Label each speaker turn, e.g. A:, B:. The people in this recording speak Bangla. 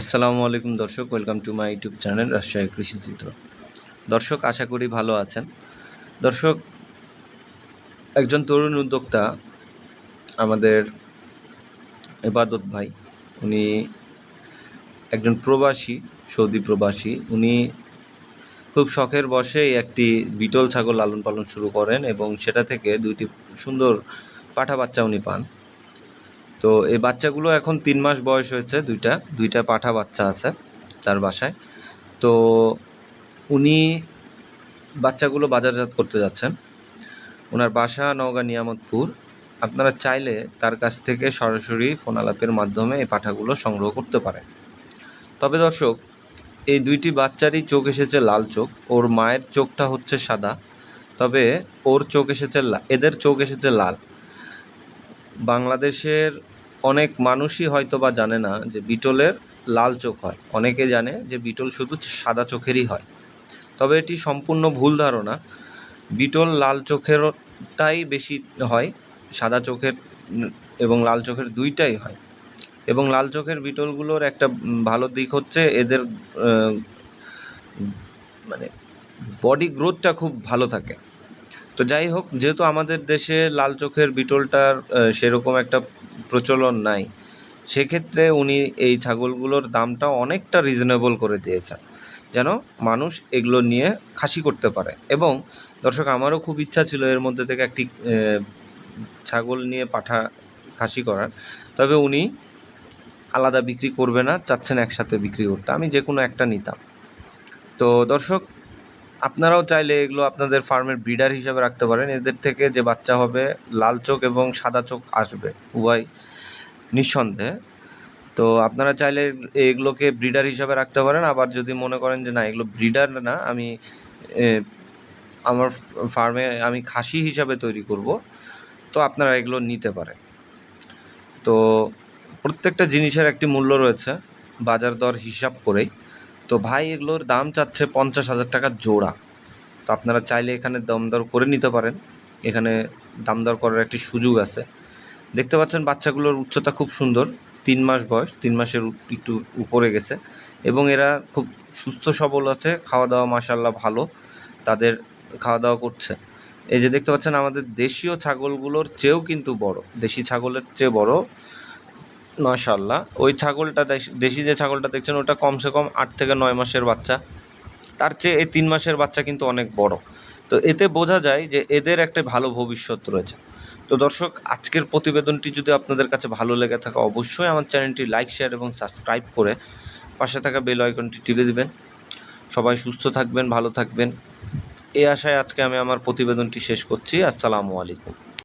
A: আসসালামু আলাইকুম দর্শক welcome to my YouTube channel Rajshahi কৃষি চিত্র। দর্শক, আশা করি ভালো আছেন। দর্শক, একজন তরুণ উদ্যোক্তা আমাদের এবাদত ভাই, উনি একজন প্রবাসী, সৌদি প্রবাসী। উনি খুব শখের বসেই একটি বিটল ছাগল লালন পালন শুরু করেন এবং সেটা থেকে দুইটি সুন্দর পাঠা বাচ্চা উনি পান। তো এই বাচ্চাগুলো এখন তিন মাস বয়স হয়েছে দুইটা দুইটা পাঠা বাচ্চা আছে তার বাসায়। তো উনি বাচ্চাগুলো বাজারজাত করতে যাচ্ছেন। ওনার বাসা নওগাঁ নিয়ামতপুর। আপনারা চাইলে তার কাছ থেকে সরাসরি ফোন আলাপের মাধ্যমে এই পাঠাগুলো সংগ্রহ করতে পারেন। তবে দর্শক, এই দুইটি বাচ্চারই চোখ এসেছে লাল চোখ। ওর মায়ের চোখটা হচ্ছে সাদা। তবে ওর চোখ এসেছে এদের চোখ এসেছে লাল। বাংলাদেশের অনেক মানুষই হয়তো বা জানে না যে বিটলের লাল চোখ হয়। অনেকে জানে যে বিটল শুধু সাদা চোখেরই হয়। তবে এটি সম্পূর্ণ ভুল ধারণা। বিটল লাল চোখেরটাই বেশি হয়, সাদা চোখের এবং লাল চোখের দুইটাই হয়। এবং লাল চোখের বিটলগুলোর একটা ভালো দিক হচ্ছে এদের মানে বডি গ্রোথটা খুব ভালো থাকে। তো যাই হোক, যেহেতু আমাদের দেশে লাল চোখের বিটলটার সেরকম একটা প্রচলন নাই, সেক্ষেত্রে উনি এই ছাগলগুলোর দামটা অনেকটা রিজনেবল করে দিয়েছেন। যেন মানুষ এগুলো নিয়ে খাসি করতে পারে। এবং দর্শক, আমারও খুব ইচ্ছা ছিল এর মধ্যে থেকে একটি ছাগল নিয়ে পাঠা খাসি করার। তবে উনি আলাদা বিক্রি করবে না, চাচ্ছেন একসাথে বিক্রি করতে। আমি যে কোনো একটা নিতাম। তো দর্শক আপনারাও চাইলে এগুলো আপনাদের ফার্মের ব্রিডার হিসাবে রাখতে পারেন। এদের থেকে যে বাচ্চা হবে, লাল চোখ এবং সাদা চোখ আসবে, উভয় নিঃসন্দেহে। তো আপনারা চাইলে এগুলোকে ব্রিডার হিসাবে রাখতে পারেন। আবার যদি মনে করেন যে না, এগুলো ব্রিডার না, আমি আমার ফার্মে আমি খাসি হিসাবে তৈরি করব, তো আপনারা এগুলো নিতে পারেন। তো প্রত্যেকটা জিনিসের একটি মূল্য রয়েছে। বাজার দর হিসাব করেই। তো ভাই এগুলোর দাম চাচ্ছে পঞ্চাশ হাজার টাকা জোড়া। তো আপনারা চাইলে এখানে দাম দর করে নিতে পারেন। এখানে দাম দর করার একটি সুযোগ আছে। দেখতে পাচ্ছেন বাচ্চাগুলোর উচ্চতা খুব সুন্দর। তিন মাস বয়স, তিন মাসের একটু উপরে গেছে। এবং এরা খুব সুস্থ, সবল আছে। খাওয়া দাওয়া মাসাল্লাহ ভালো। তাদের খাওয়া দাওয়া করছে। এই যে দেখতে পাচ্ছেন আমাদের দেশীয় ছাগলগুলোর চেয়েও কিন্তু বড়। দেশি ছাগলের চেয়ে বড়। মাশাল্লাহ ওই ছাগলটা দেশি যে ছাগলটা দেখছেন, ওটা কমসে কম আট থেকে নয় মাসের বাচ্চা। তার চেয়ে এই তিন মাসের বাচ্চা কিন্তু অনেক বড়। তো এতে বোঝা যায় যে এদের একটা ভালো ভবিষ্যৎ রয়েছে। তো দর্শক, আজকের প্রতিবেদনটি যদি আপনাদের কাছে ভালো লেগে থাকে, অবশ্যই আমার চ্যানেলটি লাইক, শেয়ার এবং সাবস্ক্রাইব করে পাশে থাকা বেল আইকনটি টিপে দিবেন। সবাই সুস্থ থাকবেন, ভালো থাকবেন। এই আশায় আজকে আমি আমার প্রতিবেদনটি শেষ করছি। আসসালামু আলাইকুম।